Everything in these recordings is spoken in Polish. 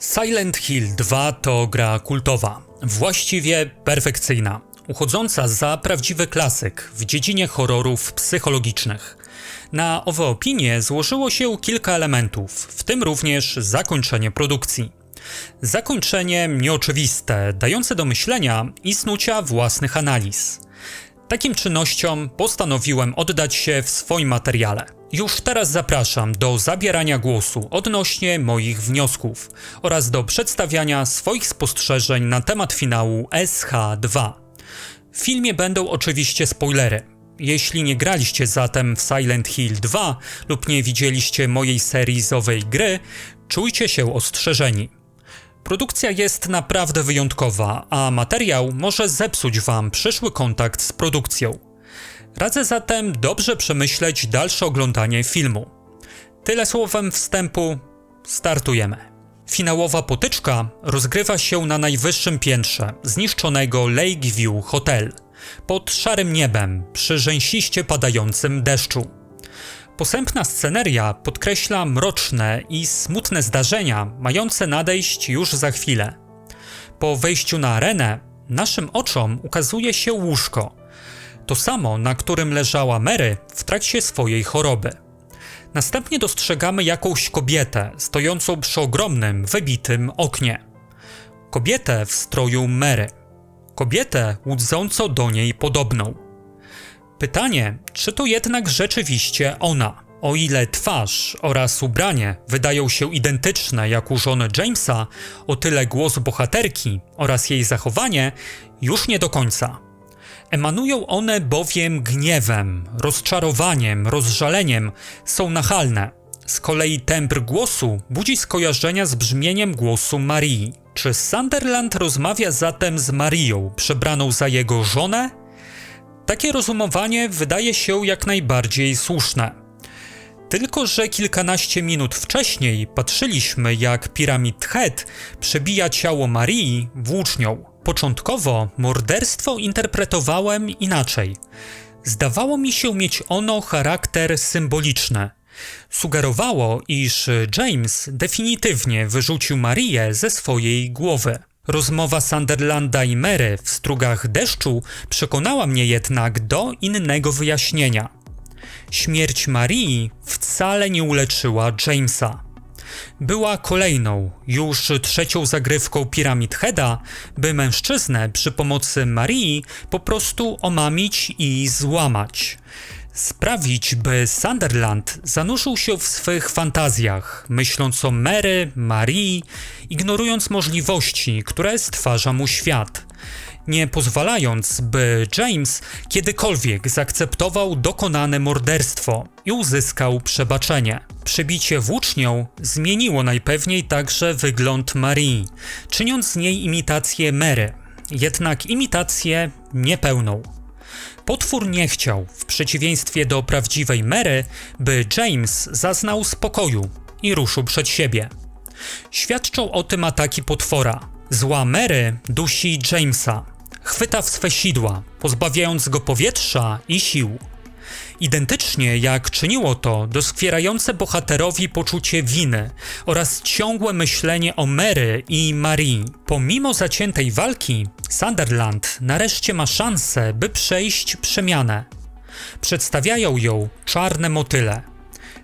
Silent Hill 2 to gra kultowa, właściwie perfekcyjna, uchodząca za prawdziwy klasyk w dziedzinie horrorów psychologicznych. Na owe opinie złożyło się kilka elementów, w tym również zakończenie produkcji. Zakończenie nieoczywiste, dające do myślenia i snucia własnych analiz. Takim czynnościom postanowiłem oddać się w swoim materiale. Już teraz zapraszam do zabierania głosu odnośnie moich wniosków oraz do przedstawiania swoich spostrzeżeń na temat finału SH2. W filmie będą oczywiście spoilery. Jeśli nie graliście zatem w Silent Hill 2 lub nie widzieliście mojej serii z owej gry, czujcie się ostrzeżeni. Produkcja jest naprawdę wyjątkowa, a materiał może zepsuć Wam przyszły kontakt z produkcją. Radzę zatem dobrze przemyśleć dalsze oglądanie filmu. Tyle słowem wstępu, startujemy. Finałowa potyczka rozgrywa się na najwyższym piętrze zniszczonego Lakeview Hotel, pod szarym niebem, przy rzęsiście padającym deszczu. Posępna sceneria podkreśla mroczne i smutne zdarzenia mające nadejść już za chwilę. Po wejściu na arenę naszym oczom ukazuje się łóżko, to samo, na którym leżała Mary w trakcie swojej choroby. Następnie dostrzegamy jakąś kobietę stojącą przy ogromnym, wybitym oknie. Kobietę w stroju Mary. Kobietę łudząco do niej podobną. Pytanie, czy to jednak rzeczywiście ona? O ile twarz oraz ubranie wydają się identyczne jak u żony Jamesa, o tyle głos bohaterki oraz jej zachowanie już nie do końca. Emanują one bowiem gniewem, rozczarowaniem, rozżaleniem, są nachalne. Z kolei tembr głosu budzi skojarzenia z brzmieniem głosu Marii. Czy Sunderland rozmawia zatem z Marią, przebraną za jego żonę? Takie rozumowanie wydaje się jak najbardziej słuszne. Tylko, że kilkanaście minut wcześniej patrzyliśmy, jak Piramid Head przebija ciało Marii włócznią. Początkowo morderstwo interpretowałem inaczej. Zdawało mi się mieć ono charakter symboliczny. Sugerowało, iż James definitywnie wyrzucił Marię ze swojej głowy. Rozmowa Sunderlanda i Mary w strugach deszczu przekonała mnie jednak do innego wyjaśnienia. Śmierć Marii wcale nie uleczyła Jamesa. Była kolejną, już trzecią zagrywką Pyramid Heada, by mężczyznę przy pomocy Marii po prostu omamić i złamać. Sprawić, by Sunderland zanurzył się w swych fantazjach, myśląc o Mary, Marii, ignorując możliwości, które stwarza mu świat, nie pozwalając, by James kiedykolwiek zaakceptował dokonane morderstwo i uzyskał przebaczenie. Przebicie włócznią zmieniło najpewniej także wygląd Marii, czyniąc z niej imitację Mary, jednak imitację niepełną. Potwór nie chciał, w przeciwieństwie do prawdziwej Mary, by James zaznał spokoju i ruszył przed siebie. Świadczą o tym ataki potwora. Zła Mary dusi Jamesa, chwyta w swe sidła, pozbawiając go powietrza i sił. Identycznie jak czyniło to doskwierające bohaterowi poczucie winy oraz ciągłe myślenie o Mary i Marii. Pomimo zaciętej walki, Sunderland nareszcie ma szansę, by przejść przemianę. Przedstawiają ją czarne motyle.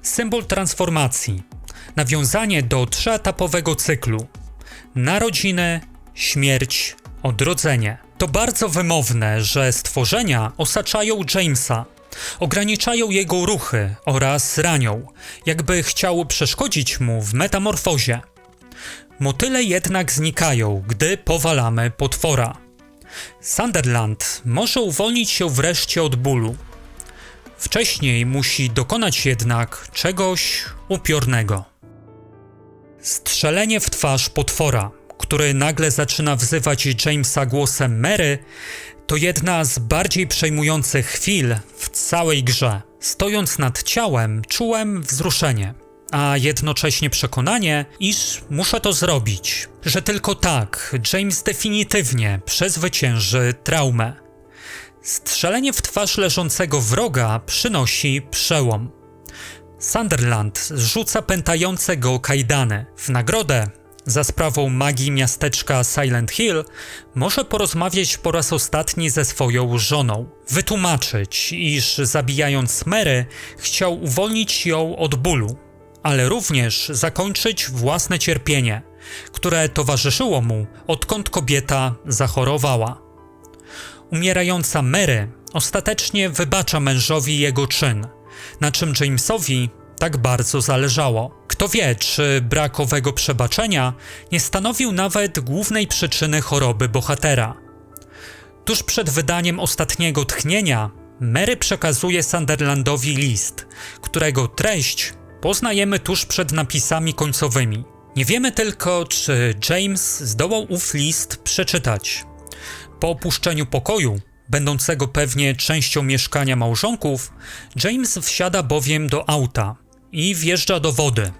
Symbol transformacji. Nawiązanie do trzyetapowego cyklu. Narodziny, śmierć, odrodzenie. To bardzo wymowne, że stworzenia osaczają Jamesa, Ograniczają jego ruchy oraz ranią, jakby chciało przeszkodzić mu w metamorfozie. Motyle jednak znikają, gdy powalamy potwora. Sunderland może uwolnić się wreszcie od bólu. Wcześniej musi dokonać jednak czegoś upiornego. Strzelenie w twarz potwora, który nagle zaczyna wzywać Jamesa głosem Mary, to jedna z bardziej przejmujących chwil w całej grze. Stojąc nad ciałem, czułem wzruszenie, a jednocześnie przekonanie, iż muszę to zrobić, że tylko tak James definitywnie przezwycięży traumę. Strzelenie w twarz leżącego wroga przynosi przełom. Sunderland rzuca pętające go kajdany. W nagrodę za sprawą magii miasteczka Silent Hill, może porozmawiać po raz ostatni ze swoją żoną. Wytłumaczyć, iż zabijając Mary, chciał uwolnić ją od bólu, ale również zakończyć własne cierpienie, które towarzyszyło mu, odkąd kobieta zachorowała. Umierająca Mary ostatecznie wybacza mężowi jego czyn, na czym Jamesowi tak bardzo zależało. Kto wie, czy brak owego przebaczenia nie stanowił nawet głównej przyczyny choroby bohatera. Tuż przed wydaniem ostatniego tchnienia, Mary przekazuje Sunderlandowi list, którego treść poznajemy tuż przed napisami końcowymi. Nie wiemy tylko, czy James zdołał ów list przeczytać. Po opuszczeniu pokoju, będącego pewnie częścią mieszkania małżonków, James wsiada bowiem do auta i wjeżdża do wody.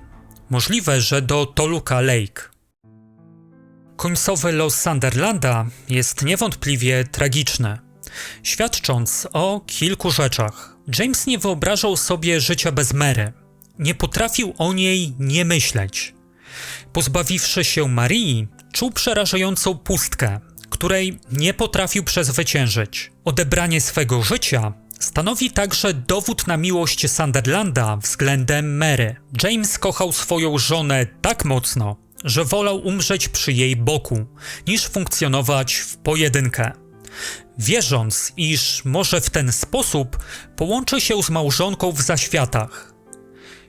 Możliwe, że do Toluca Lake. Końcowy los Sunderlanda jest niewątpliwie tragiczny, świadcząc o kilku rzeczach. James nie wyobrażał sobie życia bez Mary. Nie potrafił o niej nie myśleć. Pozbawiwszy się Marii, czuł przerażającą pustkę, której nie potrafił przezwyciężyć. Odebranie swego życia stanowi także dowód na miłość Sunderlanda względem Mary. James kochał swoją żonę tak mocno, że wolał umrzeć przy jej boku, niż funkcjonować w pojedynkę. Wierząc, iż może w ten sposób połączy się z małżonką w zaświatach.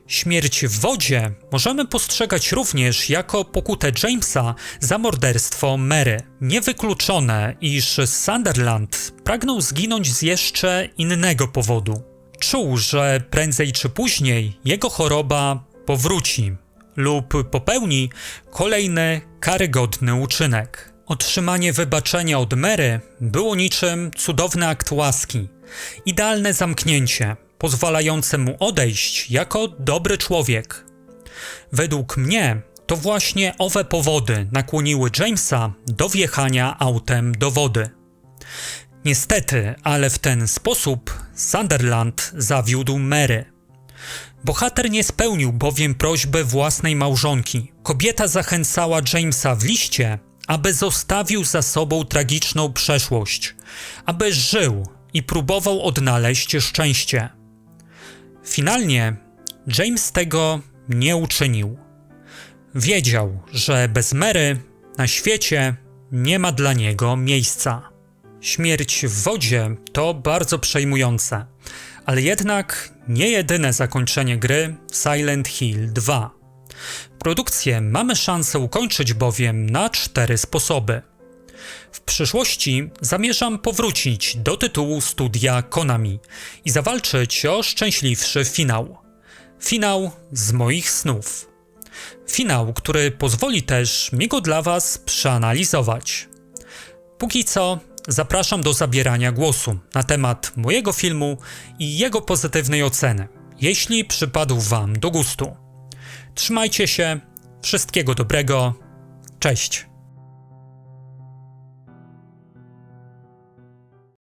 Śmierć w wodzie możemy postrzegać również jako pokutę Jamesa za morderstwo Mary. Niewykluczone, iż Sunderland pragnął zginąć z jeszcze innego powodu. Czuł, że prędzej czy później jego choroba powróci lub popełni kolejny karygodny uczynek. Otrzymanie wybaczenia od Mary było niczym cudowny akt łaski, idealne zamknięcie, pozwalające mu odejść jako dobry człowiek. Według mnie to właśnie owe powody nakłoniły Jamesa do wjechania autem do wody. Niestety, ale w ten sposób Sunderland zawiódł Mary. Bohater nie spełnił bowiem prośby własnej małżonki. Kobieta zachęcała Jamesa w liście, aby zostawił za sobą tragiczną przeszłość, aby żył i próbował odnaleźć szczęście. Finalnie James tego nie uczynił. Wiedział, że bez Mary na świecie nie ma dla niego miejsca. Śmierć w wodzie to bardzo przejmujące, ale jednak nie jedyne zakończenie gry Silent Hill 2. Produkcję mamy szansę ukończyć bowiem na cztery sposoby. W przyszłości zamierzam powrócić do tytułu studia Konami i zawalczyć o szczęśliwszy finał. Finał z moich snów. Finał, który pozwoli też mi go dla Was przeanalizować. Póki co zapraszam do zabierania głosu na temat mojego filmu i jego pozytywnej oceny, jeśli przypadł Wam do gustu. Trzymajcie się, wszystkiego dobrego, cześć.